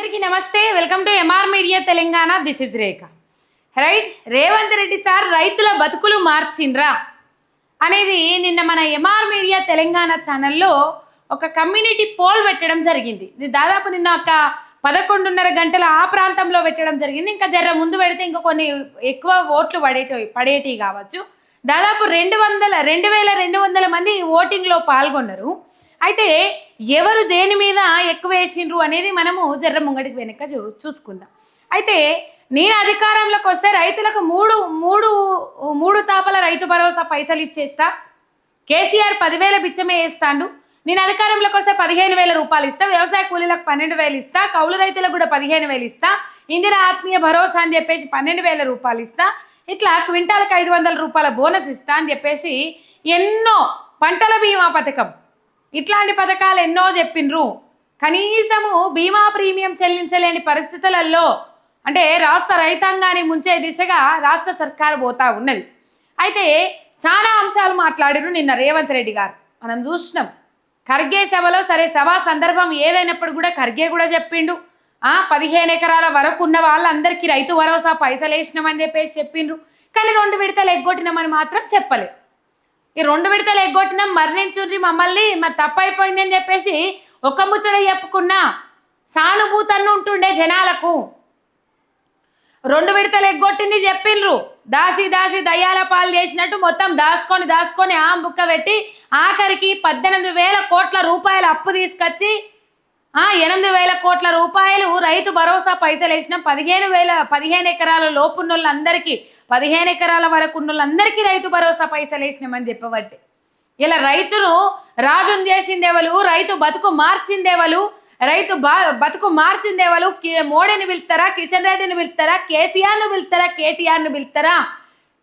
అందరికీ నమస్తే. Welcome to MR media Telangana. This is Rekha right Revanth Reddy sir రైతుల బతుకులు మార్చిండ్రా? అనేది నిన్న మన ఎంఆర్ మీడియా తెలంగాణ ఛానల్లో ఒక కమ్యూనిటీ పోల్ పెట్టడం జరిగింది. దాదాపు నిన్న ఒక పదకొండున్నర గంటల ఆ ప్రాంతంలో పెట్టడం జరిగింది. ఇంకా జర ముందు పెడితే ఇంకా కొన్ని ఎక్కువ ఓట్లు పడేటి పడేటివి కావచ్చు. దాదాపు రెండు వందల రెండు వేల రెండు వందల మంది ఓటింగ్లో పాల్గొన్నారు. అయితే ఎవరు దేని మీద ఎక్కువ వేసిండ్రు అనేది మనము జర్ర ముంగడికి వెనక చూ చూసుకుందాం. అయితే నేను అధికారంలోకి వస్తే రైతులకు మూడు మూడు మూడు తాపల రైతు భరోసా పైసలు ఇచ్చేస్తా. కేసీఆర్ పదివేల బిచ్చమే వేస్తాడు. నేను అధికారంలోకి వస్తే పదిహేను వేల రూపాయలు ఇస్తా. వ్యవసాయ కూలీలకు పన్నెండు వేలు ఇస్తా. కౌలు రైతులకు కూడా పదిహేను వేలు ఇస్తా. ఇందిరా ఆత్మీయ భరోసా అని చెప్పేసి పన్నెండు వేల రూపాయలు ఇస్తా. ఇట్లా క్వింటాలకు ఐదు వందల రూపాయల బోనస్ ఇస్తా అని చెప్పేసి ఎన్నో పంటల బీమా పథకం ఇట్లాంటి పథకాలు ఎన్నో చెప్పిండ్రు. కనీసము బీమా ప్రీమియం చెల్లించలేని పరిస్థితులలో అంటే రాష్ట్ర రైతాంగాన్ని ముంచే దిశగా రాష్ట్ర సర్కారు పోతా ఉన్నది. అయితే చాలా అంశాలు మాట్లాడిరు నిన్న రేవంత్ రెడ్డి గారు. మనం చూసినాం. ఖర్గే సభలో సరే సభా సందర్భం ఏదైనప్పుడు కూడా ఖర్గే కూడా చెప్పిండు. ఆ పదిహేను ఎకరాల వరకు ఉన్న వాళ్ళందరికీ రైతు భరోసా పైసలు వేసినామని చెప్పేసి చెప్పిండ్రు. కానీ రెండు విడతలు ఎగ్గొట్టినామని మాత్రం చెప్పలేదు. ఈ రెండు విడతలు ఎగ్గొట్టినాం మరణించుండ్రి మమ్మల్ని మరి తప్పైపోయింది అని చెప్పేసి ఒక ముచ్చట చెప్పుకున్నా. సానుభూతన్ను ఉంటుండే జనాలకు. రెండు విడతలు ఎగ్గొట్టింది చెప్పిండ్రు దాసి దాసి దయ్యాల పాలు చేసినట్టు మొత్తం దాచుకొని దాచుకొని ఆ బుక్క పెట్టి ఆఖరికి పద్దెనిమిది వేల కోట్ల రూపాయల అప్పు తీసుకొచ్చి ఆ ఎనిమిది వేల కోట్ల రూపాయలు రైతు భరోసా పైసలు వేసినాం పదిహేను వేల పదిహేను ఎకరాల లోపున్న వాళ్ళందరికీ పదిహేను ఎకరాల వరకు ఉన్న రైతు భరోసా పైసలు వేసినామని చెప్పబట్టి. ఇలా రైతును రాజును చేసిందేవలు రైతు బతుకు మార్చిందేవలు రైతు బా బతుకు మార్చిందేవలు కి- మోడీని పిలుస్తారా కిషన్ రెడ్డిని పిలుస్తారా కేసీఆర్ను పిలుస్తారా కేటీఆర్ను పిలుస్తారా?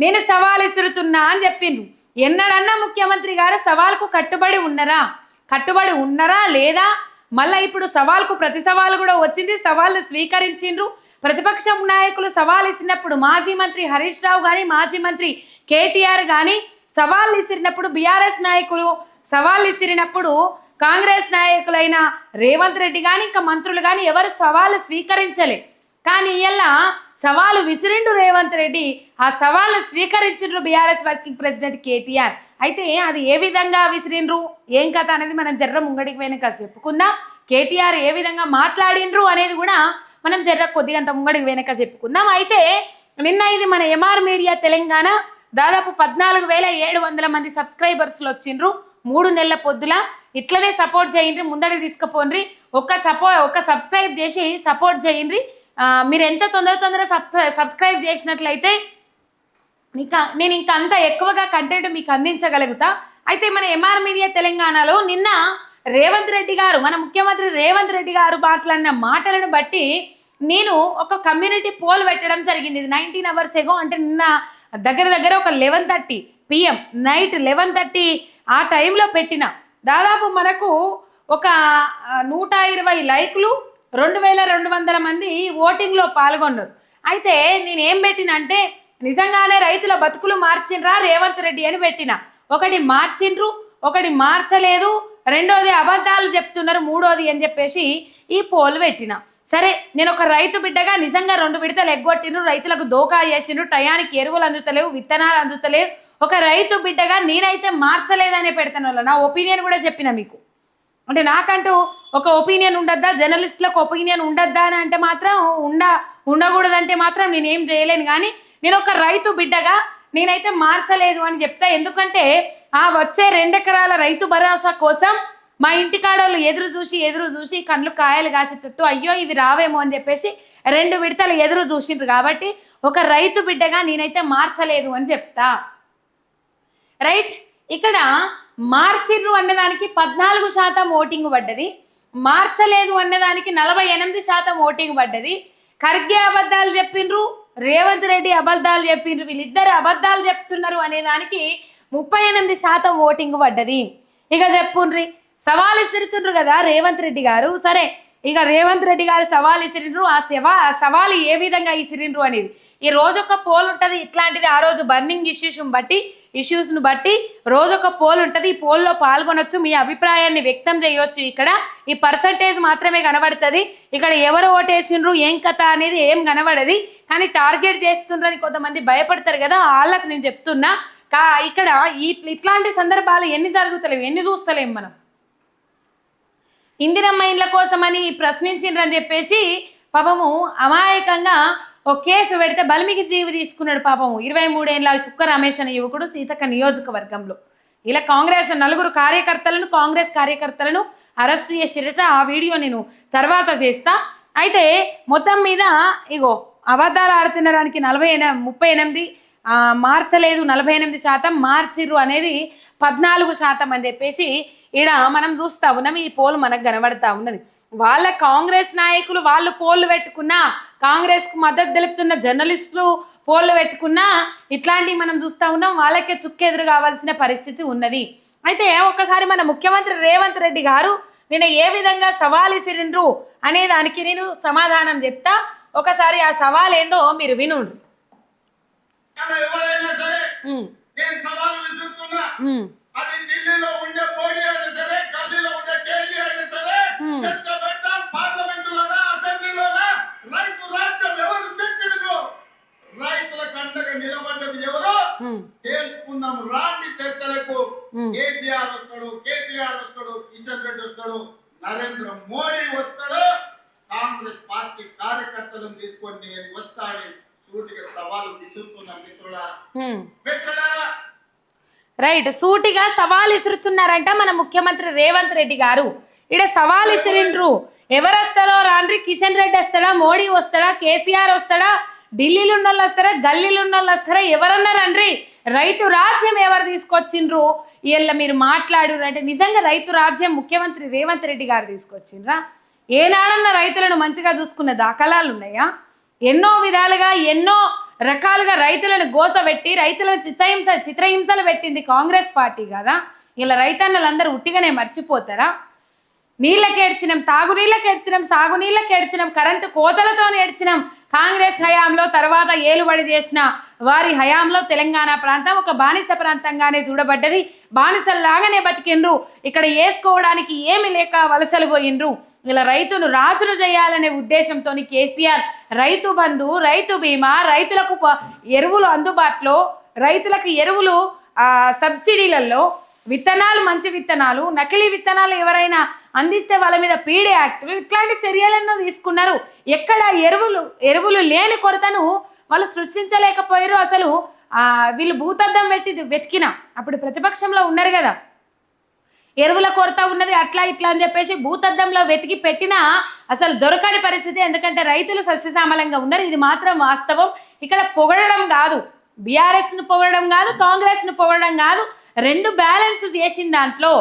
నేను సవాల్ ఇస్తురుతున్నా అని చెప్పిండ్రు. ఎన్నడన్నా ముఖ్యమంత్రి గారు సవాల్కు కట్టుబడి ఉన్నరా? కట్టుబడి ఉన్నరా లేదా? మళ్ళా ఇప్పుడు సవాల్కు ప్రతి సవాలు కూడా వచ్చింది సవాళ్ళు స్వీకరించిండ్రు. ప్రతిపక్షం నాయకులు సవాల్ ఇచ్చినప్పుడు మాజీ మంత్రి హరీష్ రావు కానీ మాజీ మంత్రి కేటీఆర్ కానీ సవాల్ ఇసిరినప్పుడు బీఆర్ఎస్ నాయకులు సవాల్ ఇసిరినప్పుడు కాంగ్రెస్ నాయకులైన రేవంత్ రెడ్డి కానీ ఇంకా మంత్రులు కానీ ఎవరు సవాళ్ళు స్వీకరించలే. కానీ ఇలా సవాలు విసిరిండు రేవంత్ రెడ్డి. ఆ సవాలు స్వీకరించిండ్రు బీఆర్ఎస్ వర్కింగ్ ప్రెసిడెంట్ కేటీఆర్. అయితే అది ఏ విధంగా విసిరిండ్రు? ఏం కథ అనేది మనం జర్ర ముంగడికి వెనుక చెప్పుకుందాం. కేటీఆర్ ఏ విధంగా మాట్లాడిండ్రు అనేది కూడా మనం జర్ర కొద్దిగా అంత ముంగడికి వెనక చెప్పుకుందాం. అయితే నిన్న ఇది మన ఎంఆర్ మీడియా తెలంగాణ దాదాపు పద్నాలుగు వేల ఏడు వందల మంది సబ్స్క్రైబర్స్లు వచ్చిండ్రు. మూడు నెలల పొద్దుల ఇట్లనే సపోర్ట్ చేయండి ముందడి తీసుకుపోండి ఒక్క సపో ఒక్క సబ్స్క్రైబ్ చేసి సపోర్ట్ చేయండి మీరు ఎంత తొందర తొందర సబ్స్క్రైబ్ చేసినట్లయితే ఇంకా నేను ఇంకా అంత ఎక్కువగా కంటెంట్ మీకు అందించగలుగుతా. అయితే మన ఎంఆర్ మీడియా తెలంగాణలో నిన్న రేవంత్ రెడ్డి గారు మన ముఖ్యమంత్రి రేవంత్ రెడ్డి గారు మాట్లాడిన మాటలను బట్టి నేను ఒక కమ్యూనిటీ పోల్ పెట్టడం జరిగింది. ఇది నైన్టీన్ అవర్స్ ఎగో అంటే నిన్న దగ్గర దగ్గర ఒక eleven thirty PM night eleven thirty ఆ టైంలో పెట్టిన. దాదాపు మనకు ఒక నూట ఇరవై లైక్లు రెండు వేల రెండు వందల మంది ఓటింగ్లో పాల్గొన్నారు. అయితే నేను ఏం పెట్టినంటే నిజంగానే రైతుల బతుకులు మార్చిండ్రా రేవంత్ రెడ్డి అని పెట్టిన. ఒకటి మార్చిండ్రు ఒకటి మార్చలేదు రెండోది అబద్ధాలు చెప్తున్నారు మూడోది అని చెప్పేసి ఈ పోల్ పెట్టిన. సరే నేను ఒక రైతు బిడ్డగా నిజంగా రెండు విడతలు ఎగ్గొట్టిండ్రు రైతులకు దోకా చేసిండ్రు టయానికి ఎరువులు అందుతలేవు విత్తనాలు అందుతలేవు. ఒక రైతు బిడ్డగా నేనైతే మార్చలేదనే పెడతాను వాళ్ళ. నా ఒపీనియన్ కూడా చెప్పిన మీకు. అంటే నాకంటూ ఒక ఒపీనియన్ ఉండద్దా? జర్నలిస్టులకు ఒపీనియన్ ఉండద్దా అని అంటే మాత్రం ఉండ ఉండకూడదంటే మాత్రం నేనేం చేయలేను. కానీ నేను ఒక రైతు బిడ్డగా నేనైతే మార్చలేదు అని చెప్తా. ఎందుకంటే ఆ వచ్చే రెండెకరాల రైతు భరోసా కోసం మా ఇంటికాడోళ్ళు ఎదురు చూసి ఎదురు చూసి కళ్ళు కాయలు కాసేటట్టు అయ్యో ఇవి రావేమో అని చెప్పేసి రెండు విడతలు ఎదురు చూసిండ్రు కాబట్టి ఒక రైతు బిడ్డగా నేనైతే మార్చలేదు అని చెప్తా. రైట్? ఇక్కడ మార్చిర్రు అన్నదానికి పద్నాలుగు శాతం ఓటింగ్ పడ్డది. మార్చలేదు అన్నదానికి నలభై ఎనిమిది శాతం ఓటింగ్ పడ్డది. ఖర్గే అబద్ధాలు చెప్పిండ్రు రేవంత్ రెడ్డి అబద్ధాలు చెప్పిండ్రు వీళ్ళిద్దరు అబద్ధాలు చెప్తున్నారు అనే దానికి ముప్పై ఎనిమిది శాతం ఓటింగ్ పడ్డది. ఇక చెప్పుండ్రి సవాల్ ఇసిరుతుండ్రు కదా రేవంత్ రెడ్డి గారు. సరే ఇక రేవంత్ రెడ్డి గారు సవాల్ ఇసిరిండ్రు ఆ సవా సవాలు ఏ విధంగా ఇసిరిండ్రు అనేది. ఈ రోజు ఒక పోల్ ఉంటుంది ఇట్లాంటిది ఆ రోజు బర్నింగ్ ఇష్యూస్ బట్టి ఇష్యూస్ను బట్టి రోజు ఒక పోల్ ఉంటుంది. ఈ పోల్లో పాల్గొనొచ్చు మీ అభిప్రాయాన్ని వ్యక్తం చేయొచ్చు ఇక్కడ. ఈ పర్సంటేజ్ మాత్రమే కనబడుతుంది. ఇక్కడ ఎవరు ఓటేసిండ్రు ఏం కథ అనేది ఏం కనబడది. కానీ టార్గెట్ చేస్తుండ్రని కొంతమంది భయపడతారు కదా వాళ్ళకి నేను చెప్తున్నా. కా ఇక్కడ ఈ ఇట్లాంటి సందర్భాలు ఎన్ని జరుగుతలేవు ఎన్ని చూస్తలేం మనం. ఇందిరమ్మ ఇండ్ల కోసమని ప్రశ్నించిండ్రని చెప్పేసి పాపము అమాయకంగా ఒక కేసు పెడితే బలిమికి జీవి తీసుకున్నాడు పాపము. ఇరవై మూడేళ్ళ చుక్క రమేష్ అనే యువకుడు సీతక్క నియోజకవర్గంలో. ఇలా కాంగ్రెస్ నలుగురు కార్యకర్తలను కాంగ్రెస్ కార్యకర్తలను అరెస్ట్ చేసిరట. ఆ వీడియో నేను తర్వాత చేస్తా. అయితే మొత్తం మీద ఇగో అబద్ధాలు ఆడుతున్నడానికి నలభై ఎనిమిది ముప్పై ఎనిమిది మార్చలేదు నలభై ఎనిమిది శాతం మార్చిర్రు అనేది పద్నాలుగు శాతం అని చెప్పేసి ఈడ మనం చూస్తా ఉన్నాం ఈ పోల్ మనకు కనబడతా ఉన్నది. వాళ్ళ కాంగ్రెస్ నాయకులు వాళ్ళు పోల్లు పెట్టుకున్నా కాంగ్రెస్కు మద్దతు తెలుపుతున్న జర్నలిస్టులు పోల్లు పెట్టుకున్నా ఇట్లాంటివి మనం చూస్తా ఉన్నాం వాళ్ళకే చుక్కెదురు కావాల్సిన పరిస్థితి ఉన్నది. అయితే ఒకసారి మన ముఖ్యమంత్రి రేవంత్ రెడ్డి గారు నేను ఏ విధంగా సవాల్ ఇసిరిండ్రు అనే దానికి నేను సమాధానం చెప్తా. ఒకసారి ఆ సవాల్ ఏందో మీరు వినుండ్రు. అది ఢిల్లీలో ఉండే మోడీ అయినా సరే ఢిల్లీలో ఉండే కేంద్ర అయినా సరే. చర్చ పెడతాం పార్లమెంట్ లోనా అసెంబ్లీలోనా? రైతు రాజ్యం ఎవరు తెచ్చిండ్రు? రైతుల కండగా నిలబడ్డది ఎవరో? తేల్చుకుందాం రాండి చర్చలకు. కేసీఆర్ వస్తాడు కేటీఆర్ వస్తాడు కిషన్ రెడ్డి వస్తాడు నరేంద్ర మోడీ వస్తాడు. కాంగ్రెస్ పార్టీ కార్యకర్తలను తీసుకొని నేను వస్తానని సూటిగా సవాలు విసురుతున్న మిత్రుల. మిత్రులారా రైట్ సూటిగా సవాల్ ఇసురుతున్నారంట మన ముఖ్యమంత్రి రేవంత్ రెడ్డి గారు. ఈడ సవాల్ ఇసిరిండ్రు. ఎవరు వస్తారో రాండ్రి కిషన్ రెడ్డి వస్తాడా మోడీ వస్తాడా కేసీఆర్ వస్తాడా ఢిల్లీలో ఉన్న వాళ్ళు వస్తారా గల్లీలో ఉన్న వాళ్ళు వస్తారా ఎవరన్నా రండ్రి. రైతు రాజ్యం ఎవరు తీసుకొచ్చిండ్రు? వీళ్ళ మీరు మాట్లాడు అంటే నిజంగా రైతు రాజ్యం ముఖ్యమంత్రి రేవంత్ రెడ్డి గారు తీసుకొచ్చిండ్రా? ఏనాడన్నా రైతులను మంచిగా చూసుకున్న దాఖలాలు ఉన్నాయా? ఎన్నో విధాలుగా ఎన్నో రకాలుగా రైతులను గోసబెట్టి రైతులను చిత్రహింస చిత్రహింసలు పెట్టింది కాంగ్రెస్ పార్టీ కదా. ఇలా రైతన్నలందరూ ఉట్టిగానే మర్చిపోతారా? నీళ్ళకి ఏడ్చినాం తాగునీళ్ళకి ఏడ్చినాం సాగునీళ్ళకి ఏడ్చినాం కరెంటు కోతలతో ఏడ్చినాం. కాంగ్రెస్ హయాంలో తర్వాత ఏలుబడి చేసిన వారి హయాంలో తెలంగాణ ప్రాంతం ఒక బానిస ప్రాంతంగానే చూడబడ్డది. బానిసల్లాగానే బతికిండ్రు. ఇక్కడ వేసుకోవడానికి ఏమి లేక వలసలు పోయిండ్రు. ఇలా రైతును రాజును చేయాలనే ఉద్దేశంతో కేసీఆర్ రైతు బంధు రైతు బీమా రైతులకు ప- ఎరువులు అందుబాటులో రైతులకు ఎరువులు సబ్సిడీలలో విత్తనాలు మంచి విత్తనాలు నకిలీ విత్తనాలు ఎవరైనా అందిస్తే వాళ్ళ మీద పీడే యాక్ట్. ఇట్లాంటి చర్యలను తీసుకున్నారు. ఎక్కడ ఎరువులు ఎరువులు లేని కొరతను వాళ్ళు సృష్టించలేకపోయారు. అసలు వీళ్ళు భూతద్దం పెట్టి వెతికిన. అప్పుడు ప్రతిపక్షంలో ఉన్నారు కదా. ఎరువుల కొరత ఉన్నది అట్లా ఇట్లా అని చెప్పేసి భూతద్దంలో వెతికి పెట్టినా అసలు దొరకని పరిస్థితి. ఎందుకంటే రైతులు సస్యశామలంగా ఉన్నారు. ఇది మాత్రం వాస్తవం. ఇక్కడ పొగడడం కాదు. బీఆర్ఎస్ను పొగడడం కాదు కాంగ్రెస్ను పొగడడం కాదు. రెండు బ్యాలెన్స్ చేసిన దాంట్లో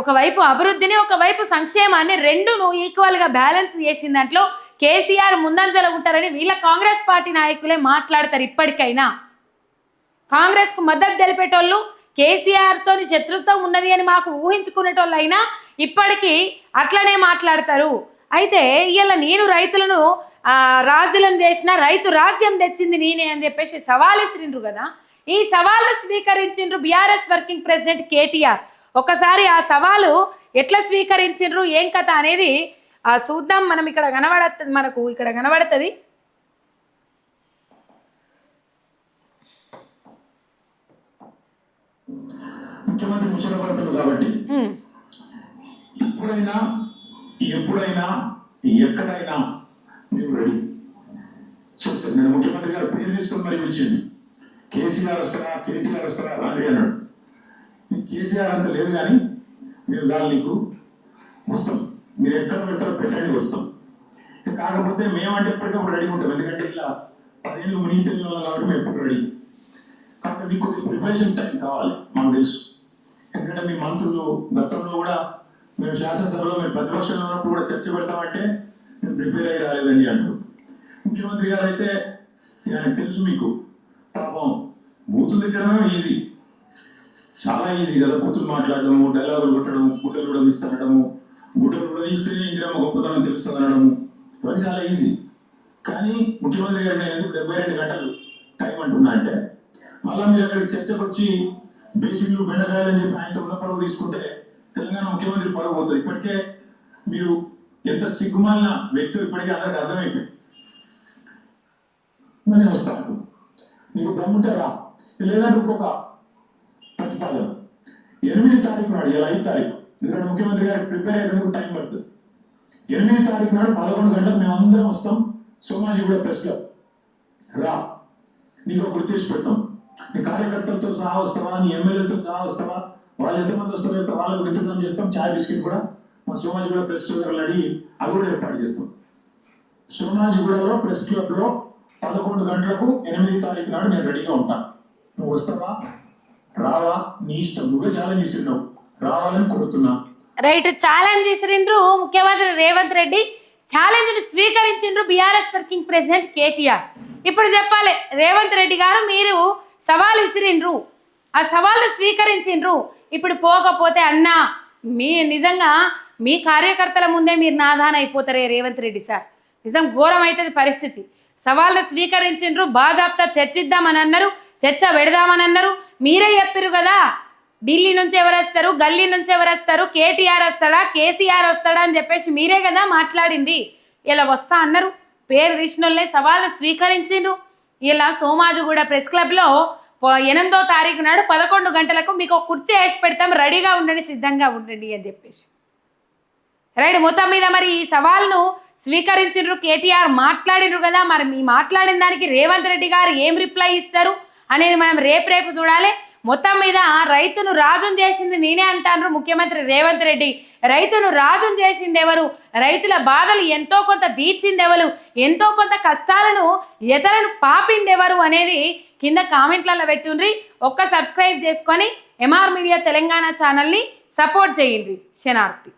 ఒకవైపు అభివృద్ధిని ఒకవైపు సంక్షేమాన్ని రెండును ఈక్వల్గా బ్యాలెన్స్ చేసిన దాంట్లో కేసీఆర్ ముందంజలో ఉంటారని వీళ్ళ కాంగ్రెస్ పార్టీ నాయకులే మాట్లాడతారు ఇప్పటికైనా. కాంగ్రెస్కు మద్దతు తెలిపేటోళ్ళు కేసీఆర్తో శత్రుత్వం ఉన్నది అని మాకు ఊహించుకునేటోళ్ళు అయినా ఇప్పటికీ అట్లనే మాట్లాడతారు. అయితే ఇవాళ నేను రైతులను రాజులను చేసిన రైతు రాజ్యం తెచ్చింది నేనే అని చెప్పేసి సవాల్ ఇసిరిండ్రు కదా. ఈ సవాళ్ళు స్వీకరించిండ్రు బీఆర్ఎస్ వర్కింగ్ ప్రెసిడెంట్ కేటీఆర్. ఒకసారి ఆ సవాలు ఎట్లా స్వీకరించిండ్రు ఏం కథ అనేది ఆ, చూద్దాం. మనం ఇక్కడ కనబడతుంది మనకు ఇక్కడ కనబడుతుంది. ముఖ్యమంత్రి ముచ్చటపడుతుంది కాబట్టి. ఎప్పుడైనా ఎప్పుడైనా ఎక్కడైనా మేము రెడీ చెప్తాను నేను ముఖ్యమంత్రి గారు పేరు తీసుకుని మరి పిలిచింది. కేసీఆర్ వస్తారా కేటీఆర్ వస్తారా రాండి అన్నాడు. కేసీఆర్ అంత లేదు కానీ మేము దాని నీకు. వస్తాం. మీరు ఎక్కడ పెడతారో పెట్టండి వస్తాం. కాకపోతే మేమంటే ఎప్పటికప్పుడు రెడీ ఉంటాం. ఎందుకంటే ఇలా పదిహేను మునిగి వాళ్ళం కాబట్టి మేము ఎప్పుడు రెడీ కాబట్టి మీకు ప్రిపరేషన్ టైం కావాలి మాకు తెలుసు. ఎందుకంటే మీ మంత్రులు గతంలో కూడా మేము శాసనసభలో మేము ప్రతిపక్షంలో ఉన్నప్పుడు కూడా చర్చ పెడతామంటే మేము ప్రిపేర్ అయ్యి రాలేదండి అంటారు. ముఖ్యమంత్రి గారు అయితే ఆయనకు తెలుసు మీకు. పాపం బూతులు తిట్టడం ఈజీ. చాలా ఈజీ. కదా బూతులు మాట్లాడడము డైలాగులు కొట్టడం గుడ్డలు కూడా తీస్తానడము గుడ్డలు కూడా తీస్తేనే ఇందిరమ్మ గొప్పతనం తెలుస్తుంది అనడము ఇవన్నీ చాలా ఈజీ. కానీ ముఖ్యమంత్రి గారు నేను ఎందుకు డెబ్బై రెండు గంటలు టైం అంటున్నా అంటే మళ్ళా మీరు అక్కడికి చర్చకు వచ్చి బేసిక్లు బెండకాయలు చెప్పి ఆయనతో ఉన్న పరువు తీసుకుంటే తెలంగాణ ముఖ్యమంత్రి పరువు పోతుంది. ఇప్పటికే మీరు ఎంత సిగ్గుమాలిన వ్యక్తులు ఇప్పటికే అందరికి అర్థమైపోయింది. మరి వస్తాను నీకు దమ్ముంటే రా. ఇంకొక ప్రతిపాదన. ఎనిమిది తారీఖు నాడు ఇలా ఐదు తారీఖు ఎందుకంటే ముఖ్యమంత్రి గారికి ప్రిపేర్ అయ్యేందుకు టైం పడుతుంది. ఎనిమిది తారీఖు నాడు పదకొండు గంటలకు మేము అందరం వస్తాం. సోమాజీ కూడా ప్రెస్ రా. నీకు ఒకటి చేసి పెడతాం. మీ కార్యకర్తలతో సహా వస్తావా? నీ ఎమ్మెల్యేలతో సహా వస్తావా? వాళ్ళు ఎంతమంది వస్తారో వాళ్ళకు విత్తనం చేస్తాం. చాయ్ బిస్కెట్ కూడా మా సోమాజి కూడా ప్రెస్ సోదరులు అడిగి అవి కూడా ఏర్పాటు చేస్తాం. సోమాజిగూడలో ప్రెస్ క్లబ్లో పదకొండు గంటలకు ఎనిమిది తారీఖు నాడు నేను రెడీగా ఉంటాను. నువ్వు వస్తావా? రావా? నీ ఇష్టం. నువ్వే ఛాలెంజ్ ఇస్తున్నావు రావాలని కోరుతున్నా. రైట్ ఛాలెంజ్ చేసిండ్రు ముఖ్యమంత్రి రేవంత్ రెడ్డి. ఛాలెంజ్ను స్వీకరించిండ్రు బీఆర్ఎస్ వర్కింగ్ ప్రెసిడెంట్ కేటీఆర్. ఇప్పుడు చెప్పాలి రేవంత్ రెడ్డి గారు మీరు సవాల్ ఇసిరిండ్రు ఆ సవాళ్ళు స్వీకరించిండ్రు. ఇప్పుడు పోకపోతే అన్నా మీ నిజంగా మీ కార్యకర్తల ముందే మీరు నాదాన అయిపోతారే రేవంత్ రెడ్డి సార్. నిజం ఘోరం అవుతుంది పరిస్థితి. సవాళ్ళు స్వీకరించిండ్రు బాజాబ్తా చర్చిద్దామని అన్నారు చర్చ పెడదామని అన్నారు మీరే చెప్పారు కదా ఢిల్లీ నుంచి ఎవరు వస్తారు గల్లీ నుంచి ఎవరు వస్తారు కేటీఆర్ వస్తాడా కేసీఆర్ వస్తాడా అని చెప్పేసి మీరే కదా మాట్లాడింది. ఇలా వస్తా అన్నారు. పేరు రిష్ణుల్నే సవాళ్ళు స్వీకరించిండ్రు. ఇలా సోమాజిగూడ ప్రెస్ క్లబ్లో ఎనిమిదో తారీఖు నాడు పదకొండు గంటలకు మీకు ఒక కుర్చీ వేసి పెడతాం రెడీగా ఉండండి సిద్ధంగా ఉండండి అని చెప్పేసి. రైట్ మొత్తం మీద మరి ఈ సవాల్ను స్వీకరించిండ్రు కేటీఆర్ మాట్లాడిండ్రు కదా మరి మీ మాట్లాడిన దానికి రేవంత్ రెడ్డి గారు ఏం రిప్లై ఇస్తారు అనేది మనం రేపు రేపు చూడాలి. మొత్తం మీద రైతును రాజును చేసింది నేనే అంటాను ముఖ్యమంత్రి రేవంత్ రెడ్డి. రైతును రాజును చేసింది ఎవరు రైతుల బాధలు ఎంతో కొంత తీర్చింది ఎవరు ఎంతో కొంత కష్టాలను ఎతలను పాపింది ఎవరు అనేది కింద కామెంట్లలో పెట్టుండ్రి. ఒక్క సబ్స్క్రైబ్ చేసుకొని ఎంఆర్ మీడియా తెలంగాణ ఛానల్ని సపోర్ట్ చేయండి. శనార్థి